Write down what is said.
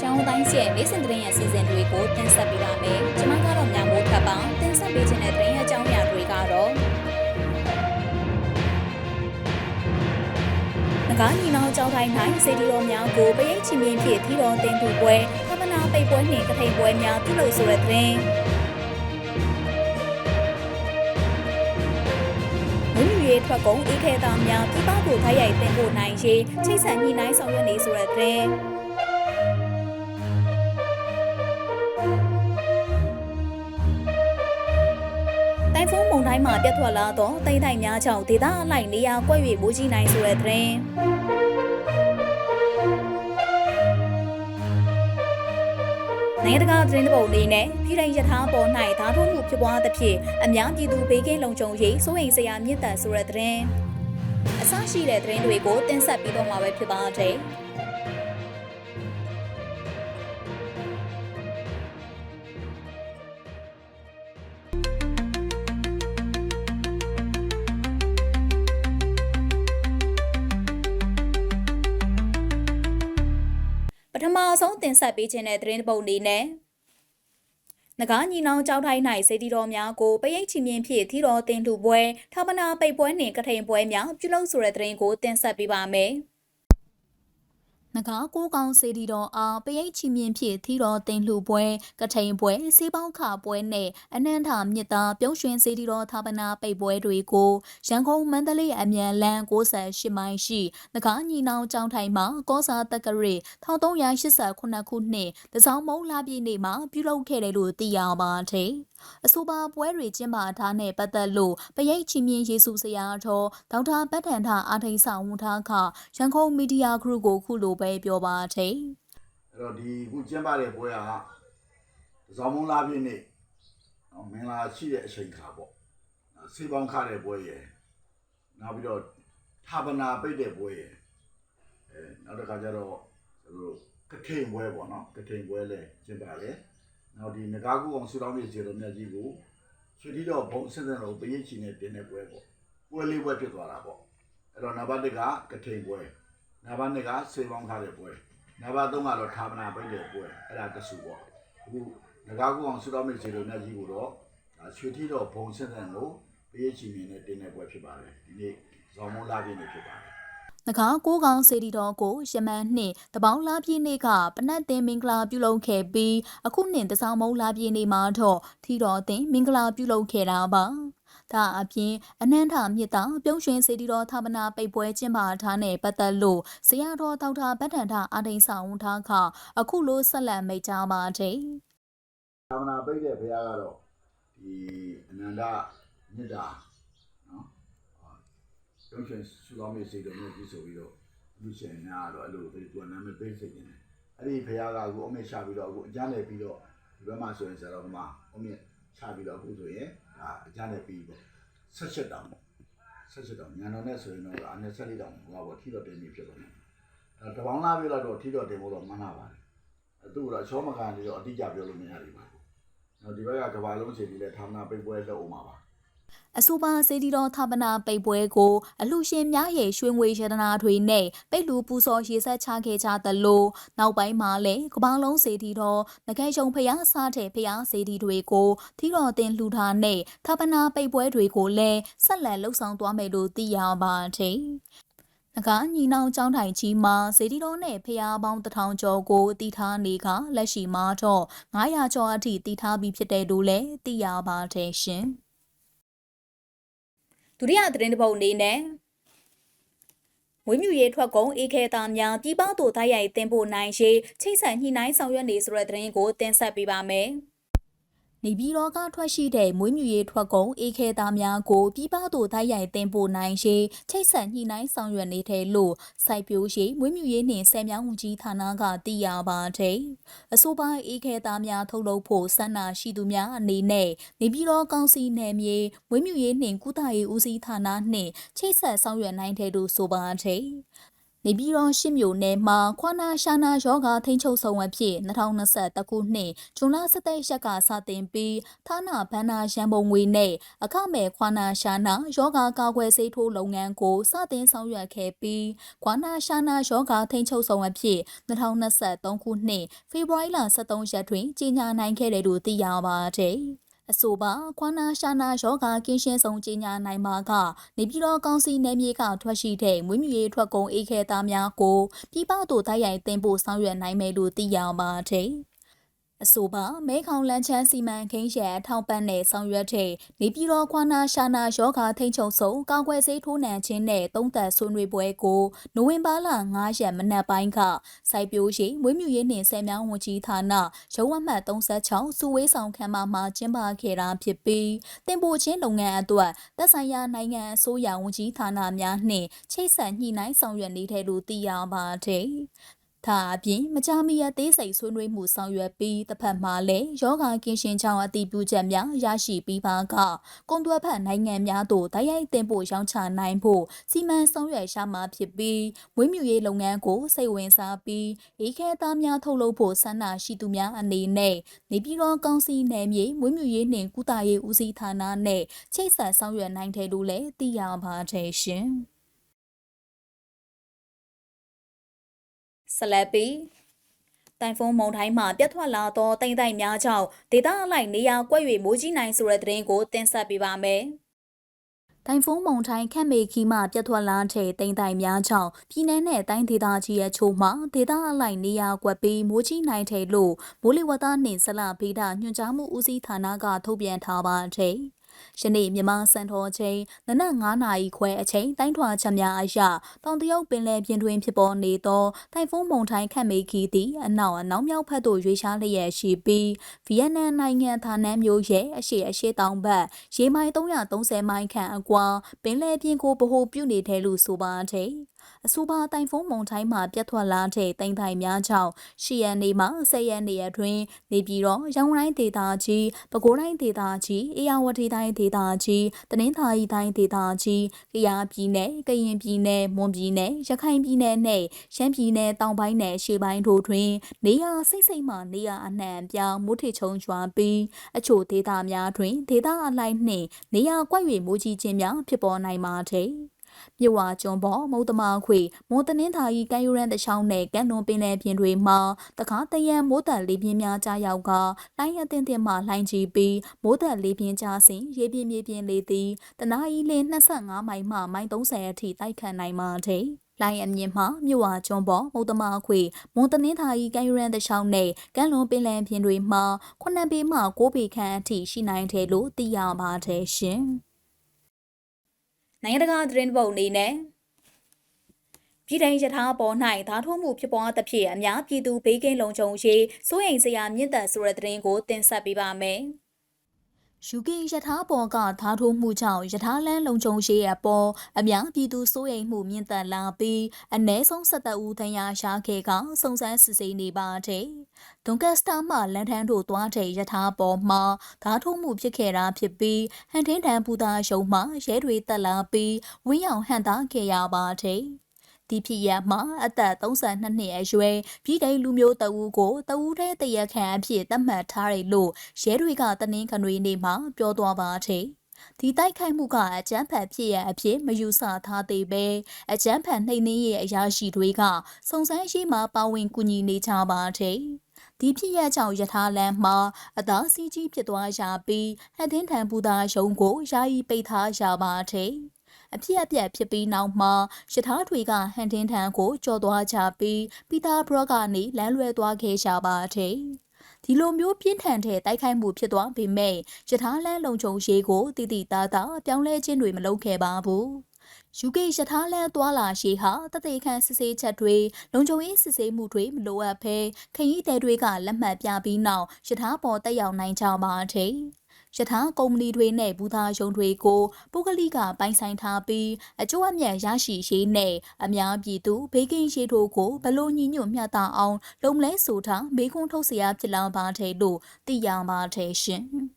ရှောင်းတိုင်းရဲ့နေ့စဉ်သတင်းရဲ့စီစဉ်တွေကိုတင်ဆက်ပေးပါမယ်။ကျွန်မကတော့ညမိုးထပ်ပါတင်ဆက်ပေးခြင်းတဲ့သတင်းရဲ့အကြောင်းအရာတွေကတော့ငကားညီနောင်ကြောက်တိုင်း၌စေတီတော်များကိုပရိတ်ချီမင်းဖြစ်ထီတော်တင်သူပွဲသဗ္ဗနာပိတ်ပွဲနှင့်ကထိန်ပွဲများပြုလုပ်ဆိုတဲ့သတင်းမြင်းမြွေထွက်ကုန်အေးခဲသားများပြပကိုခိုက်ရိုက်တင်ဖို့နိုင်ရေးချိတ်ဆက်ညှိနှိုင်းဆောင်ရွက်နေဆိုတဲ့သတင်း တိုင်ဖုန်းမုန်တိုင်းမှာပြတ်ထွက်လာသောတိမ်တိုင်များကြောင့်ဒေသအလိုက်နေရာကွက်၍မိုးကြီးနိုင်ဆိုတဲ့သတင်းနိုင်ငံတကာသတင်းတပုတ်လေးနဲ့ပြည်ထိုင်ယထာပေါ်၌ဓာတ်ထုံးမှုဖြစ်ပွားသဖြင့်အများပြည်သူဘေးကင်းလုံခြုံရေးစိုးရိမ်စရာမြင့်တက်ဆိုတဲ့သတင်းအဆရှိတဲ့သတင်းတွေကိုတင်ဆက်ပြီးတော့မှာပဲဖြစ်ပါတယ်။ မဆုံးတင်ဆက်ပေးခြင်းတဲ့သတင်းတစ်ပုဒ်လေးနဲ့ငကားညီနောင်ကြောက်ထိုင်း၌စေတီတော်များကိုပရိတ်ချီမြင့်ဖြင့်ထီတော်တင်ထူပွဲထာပနာပိတ်ပွဲနှင့်ကထိန်ပွဲများပြုလုပ်ဆိုတဲ့သတင်းကိုတင်ဆက်ပေးပါမယ်။ ငကားကိုကောင်စေတီတော်အားပရိတ်ချီမြင့်ဖြင့်ထီတော်တင်လှူပွဲကထိန်ပွဲစေးပေါင်းခပွဲနှင့်အနန္တမြစ်သားပြုံးရွှင်စေတီတော်ထာပနာပိတ်ပွဲတွေကိုရန်ကုန်မန္တလေးအမြန်လမ်း68မိုင်ရှိငကားညီနောင်ကျောင်းထိုင်မှာကောစာတက္ကရီ1389ခုနှစ်တစောင်းမုံလာပြည့်နေ့မှာပြုလုပ်ခဲ့တယ်လို့သိရပါတယ်။ အဆိုပါပွဲတွေကျင်းပထားတဲ့ပတ်သက်လို့ပရိတ်ချီမြင့်ယေစုဆရာတော်ဒေါက်တာပတ်ထန်ထအာထိန်ဆောင်ဝန်ထားခရန်ကုန်မီဒီယာဂရုကိုခုလိုပဲပြောပါတယ်။အဲ့တော့ဒီအခုကျင်းပတဲ့ပွဲကဇောင်းမုံလာပြည့်နေ့နော်မင်္ဂလာရှိတဲ့အချိန်ခါပေါ့နော်ဆေးပေါင်းခတဲ့ပွဲရယ်နောက်ပြီးတော့ထာပနာပိတ်တဲ့ပွဲရယ်အဲနောက်တစ်ခါကျတော့ကျွန်တော်တို့ကထိန်ပွဲပေါ့နော်ကထိန်ပွဲလည်းကျင်းပတယ် နောက်ဒီငကားကူအောင်ဆူတောင်းမြေစီတော်မြတ်ကြီးကိုရွှေတိတော်ဘုံအစစ်အစစ်တော်ပရိတ်ချီနဲ့တင်တဲ့ပွဲပေါ့ပွဲလေးပွဲဖြစ်သွားတာပေါ့အဲ့တော့နံပါတ်1ကကထိန်ပွဲနံပါတ်2ကဆေးပေါင်းခတဲ့ပွဲနံပါတ်3ကတော့ဌာပနာပိတ်တဲ့ပွဲအဲ့ဒါတဆူပေါ့အခုငကားကူအောင်ဆူတော်မိတ်စီလိုမြတ်ကြီးကိုတော့ဒါရွှေထီတော်ဘုံစက်စံကိုပေးချီမြင်နဲ့တင်းတဲ့ပွဲဖြစ်ပါတယ်ဒီနေ့ဇော်မုံလာပြည့်နေ့ဖြစ်ပါတယ် ငကားကိုးကောင်စေတီတော်ကိုယမန်နှင့်တပေါင်းလာပြည့်နေ့ကပနတ်တင်မင်္ဂလာပြုလုပ်ခဲ့ပြီးအခုနှစ်တစောင်းမုံလာပြည့်နေ့မှာတော့ထီတော်တင်မင်္ဂလာပြုလုပ်ခဲ့တာပါဒါအပြင်အနန္တမြစ်တာပြုံးရွှင်စေတီတော်သာပနာပိတ်ပွဲကျင်းပထားတဲ့ပတ်သက်လို့ဇရာတော်ဒေါက်တာဗတ္တန်ထအာဒိန်ဆောင်ဝန်ထားခအခုလိုဆက်လက်မိတ်ကြားပါတယ်ဌာပနာပိတ်တဲ့ဘုရားကတော့ဒီအနန္တမြတ်တာနော် ရုံးရှင်ဆူတော်မိတ်စီတော်မြတ်ကြီးဆိုပြီးတော့လူရှင်များကတော့အဲ့လိုသူကနာမည်ပိတ်စိတ်နေတယ်အဲ့ဒီဘုရားကအခုအမေချပြီးတော့အခုအကြမ်းနယ်ပြီးတော့ဒီဘက်မှာဆိုရင်ဆရာတော်ကမှအမေချပြီးတော့အခုဆိုရင်ဒါအကြမ်းနယ်ပြီးပေါ့ဆက်ချက်တောင်ပေါ့ဆက်ချက်တော့ညာတော်နဲ့ဆိုရင်တော့အနည်းဆက်လေးတောင်ဟိုပါပေါ့ထီတော်တင်ပြီဖြစ်သွားတယ်အဲတပေါင်းလားပြတော့ထီတော်တင်ဖို့တော့မှန်းလာပါတယ်အဲသူကတော့ချောမကန်နေတော့အတိအကျပြောလို့မရဘူးပါနော်ဒီဘက်ကကဘာလုံးစီပြီးလဲဌာနပိတ်ပွဲလုပ်အောင်ပါပါ အဆိုပါစေတီတော်သဗ္ဗနာပိတ်ပွဲကိုအလှရှင်များရဲ့ရွှေငွေရတနာတွေနဲ့ပိတ်လူပူစော်ရေဆက်ချခဲ့ကြသလိုနောက်ပိုင်းမှာလည်းကပောင်းလုံးစေတီတော်ငကဲချုံဖျားစားတဲ့ဖျားစေတီတွေကိုထီတော်တင်လှူထားနဲ့သဗ္ဗနာပိတ်ပွဲတွေကိုလည်းဆက်လက်လှုပ်ဆောင်သွားမယ်လို့သိရပါတယ်။ငကားညီနောင်ကျောင်းထိုင်ကြီးမှာစေတီတော်နဲ့ဖျားပေါင်းတစ်ထောင်ကျော်ကိုတည်ထားနေကလက်ရှိမှာတော့900ကျော်အထိတည်ထားပြီးဖြစ်တယ်လို့လည်းသိရပါတယ်ရှင်။ ဒုတိယသတင်းတစ်ပုဒ်အနေနဲ့ဝင်းမြူရေးထွက်ကုန်အေခဲသားများပြည်ပသို့တိုက်ရိုက်တင်ပို့နိုင်ရေးချိတ်ဆက်ညှိနှိုင်းဆောင်ရွက်နေဆိုတဲ့သတင်းကိုတင်ဆက်ပေးပါမယ်။ နေပြည်တော်ကထွက်ရှိတဲ့မွေးမြူရေးထွက်ကုန်အေခဲသားများကိုပြည်ပသို့တိုက်ရိုက်တင်ပို့နိုင်ရေးချိတ်ဆက်ညှိနှိုင်းဆောင်ရွက်နေတဲ့လို့စိုက်ပျိုးရေးမွေးမြူရေးနှင့်ဆယ်မြောင်းဝန်ကြီးဌာနကသိရပါတယ်။အဆိုပါအေခဲသားများထုတ်လုပ်ဖို့စန္ဒရှိသူများအနေနဲ့နေပြည်တော်ကောင်စီနယ်မြေမွေးမြူရေးနှင့်ကုသရေးဦးစီးဌာနနှင့်ချိတ်ဆက်ဆောင်ရွက်နိုင်တဲ့လို့ဆိုပါတယ်။ နေနေပြည်တော်ရှစ်မြို့နယ်မှာခွာနာရှာနာယောဂထိန်းချုပ်ဆောင်အဖြစ်2021ခုနှစ်ဇွန်လ17ရက်ကစတင်ပြီးဌာနဗန္နာရန်ပုံငွေနဲ့အခမဲ့ခွာနာရှာနာယောဂကာကွယ်ဆေးထိုးလုပ်ငန်းကိုစတင်ဆောင်ရွက်ခဲ့ပြီးခွာနာရှာနာယောဂထိန်းချုပ်ဆောင်အဖြစ်2023ခုနှစ်ဖေဖော်ဝါရီလ23ရက်တွင်ကြေညာနိုင်ခဲ့တယ်လို့သိရပါတယ်။ အဆိုပါခွာနာရှာနာယောဂကင်းရှင်းဆုံးကြီးညာနိုင်မှာကနေပြည်တော်ကောင်စီနယ်မြေကထွက်ရှိတဲ့မွေးမြူရေးထွက်ကုန်အေးခဲသားများကိုပြည်ပသို့တိုက်ရိုက်တင်ပို့ဆောင်ရွက်နိုင်မယ်လို့သိရပါတယ်။ အဆိုပါမဲခေါင်လန်ချန်းစီမံကိန်းရဲ့ထောက်ပံ့တဲ့ဆောင်ရွက်တဲ့နေပြည်တော်ခွာနာရှာနာယောဂထိန်ချုပ်ဆုံးကောက်ွယ်စေးထိုးနှံခြင်းနဲ့သုံးသက်ဆွေးနွေးပွဲကိုနိုဝင်ဘာလ9ရက်မနက်ပိုင်းကစိုက်ပျိုးရေးမွေးမြူရေးနှင့်ဆယ်မြောင်းဝန်ကြီးဌာနရုံးဝတ်မှတ်36စုဝေးဆောင်ခန်းမမှာကျင်းပခဲ့တာဖြစ်ပြီးတင်ပို့ခြင်းလုပ်ငန်းအတွက်သက်ဆိုင်ရာနိုင်ငံအစိုးရဝန်ကြီးဌာနများနှင့်ချိတ်ဆက်ညှိနှိုင်းဆောင်ရွက်နေတဲ့လို့သိရပါတယ် ဒါအပြင်မကြာမီရသေးစိတ်ဆွေးနွေးမှုဆောင်ရွက်ပြီးတစ်ဖက်မှာလည်းယောဂကင်းရှင်ကြောင်းအတိပြုချက်များရရှိပြီးပါကကွန်တွက်ဖက်နိုင်ငံများသို့တိုက်ရိုက်တင်ပို့ရောင်းချနိုင်ဖို့စီမံဆောင်ရွက်ရှာမှာဖြစ်ပြီးဝင်းမြူရေးလုပ်ငန်းကိုစိတ်ဝင်စားပြီးအေးခဲသားများထုတ်လုပ်ဖို့ဆန္ဒရှိသူများအနေနဲ့နေပြည်တော်ကောင်စီနယ်မြေဝင်းမြူရေးနှင့်ကုသရေးဦးစီးဌာနနဲ့ချိတ်ဆက်ဆောင်ရွက်နိုင်တယ်လို့လည်းသိရပါတယ်ရှင်။ ဆက်လက်ပြီးတိုင်ဖုန်းမုန်တိုင်းမှာပြတ်ထွက်လာသောတိမ်တိုက်များကြောင့်ဒေသအလိုက်နေရာကွက်၍မိုးကြီးနိုင်ဆိုတဲ့သတင်းကိုတင်ဆက်ပေးပါမယ်။တိုင်ဖုန်းမုန်တိုင်းခက်မေခီမှပြတ်ထွက်လာတဲ့တိမ်တိုက်များကြောင့်ပြည်내နဲ့တိုင်းဒေသကြီးရဲ့ချို့မှာဒေသအလိုက်နေရာကွက်ပြီးမိုးကြီးနိုင်တယ်လို့မိုးလေဝသနှင့်ဇလဗေဒညွှန်ကြားမှုဦးစီးဌာနကထုတ်ပြန်ထားပါတယ်။ ယနေ့မြန်မာစံတော်ချိန်နနက်9နာရီခွဲအချိန်တိုင်းထွာချက်များအရတောင်တရုတ်ပင်လယ်ပြင်တွင်ဖြစ်ပေါ်နေသောတိုင်ဖုန်းမုန်တိုင်းခန့်မေခီသည်အနောက်အနောက်မြောက်ဘက်သို့ရွေ့ရှားလျက်ရှိပြီးဗီယက်နမ်နိုင်ငံဌာနမျိုးရဲ့အရှေ့အရှေ့တောင်ဘက်ရေမိုင်330မိုင်ခန့်အကွာပင်လယ်ပြင်ကိုဗဟိုပြုနေတယ်လို့ဆိုပါတယ်။ အဆိုပါတိုင်ဖုန်းမုန်တိုင်းမှာပြတ်ထွက်လာတဲ့တိမ်တိုင်များကြောင့်ရှီယန်နေမှာဆယ်ရက်နေအတွင်းနေပြည်တော်ရောင်တိုင်းဒေသကြီးပဲခူးတိုင်းဒေသကြီးအေရဝတီတိုင်းဒေသကြီးတနင်္သာရီတိုင်းဒေသကြီးကယားပြည်နယ်ကရင်ပြည်နယ်မွန်ပြည်နယ်ရခိုင်ပြည်နယ်နဲ့ရှမ်းပြည်နယ်တောင်ပိုင်းနဲ့ရှေ့ပိုင်းတို့တွင် နေရာစိတ်စိတ်မှနေရာအနှံ့ပြောင်းမိုးထချုံကျွာပြီးအချို့ဒေသများတွင်ဒေသအလိုက်နှင့်နေရာကွက်၍မိုးကြီးခြင်းများဖြစ်ပေါ်နိုင်ပါသည် မြဝကျွန်းပေါ်မုတ်တမခွေမွန်တနင်္သာရီကမ်းရိုးရမ်းတချောင်းနဲ့ကမ်းလွန်ပင်လယ်ပြင်တွေမှာတခါတရံမိုးတန်လေးပြင်းများကြားရောက်ကလိုင်းရတင်တင်မှလိုင်းချီပြီးမိုးတန်လေးပြင်းကြားစဉ်ရေပြင်းမြေပြင်းလေးသည်တနာရီလ25မိုင်မှမိုင်30အထိတိုက်ခတ်နိုင်ပါသည်လိုင်းအမြင့်မှမြို့ဝကျွန်းပေါ်မုတ်တမခွေမွန်တနင်္သာရီကမ်းရိုးရမ်းတချောင်းနဲ့ကမ်းလွန်ပင်လယ်ပြင်တွေမှာ9ပေမှ9ပေခန့်အထိရှိနိုင်တယ်လို့သိရပါတယ်ရှင်။ နိုင်ငံတကာသတင်းပုံအနေနဲ့ပြည်ထိုင်ယထာပေါ်၌ဓာထိုးမှုဖြစ်ပွားသဖြင့်အများပြည်သူဘေးကင်းလုံခြုံရေးစိုးရိမ်စရာမြင့်တက်ဆိုတဲ့သတင်းကိုတင်ဆက်ပေးပါမယ်။ ယူကီယထာပေါ်ကဓာထိုးမှုကြောင့်ယထာလန်းလုံခြုံရေးအပေါ်အများပြည်သူစိုးရိမ်မှုမြင့်တက်လာပြီးအ ਨੇ ဆုံး17ဦးတရားရခဲ့ကစုံစမ်းစစ်ဆေးနေပါတယ်။ဒွန်ကက်စတာမှလန်ထန်းတို့သွားတဲ့ယထာပေါ်မှာဓာထိုးမှုဖြစ်ခဲ့တာဖြစ်ပြီးဟန်ထင်းတန်ပူတာရုံမှရဲတွေတက်လာပြီးဝင်းရောင်ဟန်တာခဲ့ရပါတယ်။ ဒီဖြစ်ရမှာအသက်32နှစ်အရွယ်ပြည်ထိုင်လူမျိုးတအူးကိုတအူးထဲတရခန့်အဖြစ်သတ်မှတ်ထားတယ်လို့ရဲတွေကတနင်္ဂနွေနေ့မှာပြောသွားပါတယ်ဒီတိုက်ခိုက်မှုကအကြမ်းဖက်ဖြစ်ရအဖြစ်မယူဆထားသေးပဲအကြမ်းဖက်နှိမ်နင်းရဲ့အရာရှိတွေကစုံစမ်းရေးမှာပါဝင်ကူညီနေကြပါတယ်ဒီဖြစ်ရကြောင့်ယထာလန်မှာအသားစီးကြီးဖြစ်သွားရပြီးဟန်သင်းထံပူသာရုံကိုယာယီပိတ်ထားရပါတယ်။ အဖြစ်အပျက်ဖြစ်ပြီးနောက်မှာရထားတွေကဟန်တင်းထန်ကိုကြော်သွားကြပြီးပီတာဘရော့ကနေလမ်းလွဲသွားခဲ့ကြပါတယ်။ဒီလိုမျိုးပြင်းထန်တဲ့တိုက်ခိုက်မှုဖြစ်သွားပေမဲ့ရထားလမ်းလုံခြုံရေးကိုတည်တည်သားသားပြောင်းလဲခြင်းတွေမလုပ်ခဲ့ပါဘူး။ UK ရထားလမ်းသွာလာရှိဟာတသေးခန့်စစ်ဆေးချက်တွေလုံခြုံရေးစစ်ဆေးမှုတွေမလိုအပ်ဘဲခရီးသည်တွေကလက်မှတ်ပြပြီးနောက်ရထားပေါ်တက်ရောက်နိုင်ကြပါတဲ့ ယထာကုမ္ပဏီတွေနဲ့ဘူသာယုံတွေကိုပုဂ္ဂလိကပိုင်ဆိုင်ထားပြီးအကျိုးအမြတ်ရရှိရေးနဲ့အများပြည်သူဘေးကင်းရေးတို့ကိုဘလို့ညီညွတ်မျှတအောင်လုံလဲဆိုတာမေးခွန်းထုတ်เสียဖြစ်လာပါတယ်လို့သိရပါတယ်ရှင်။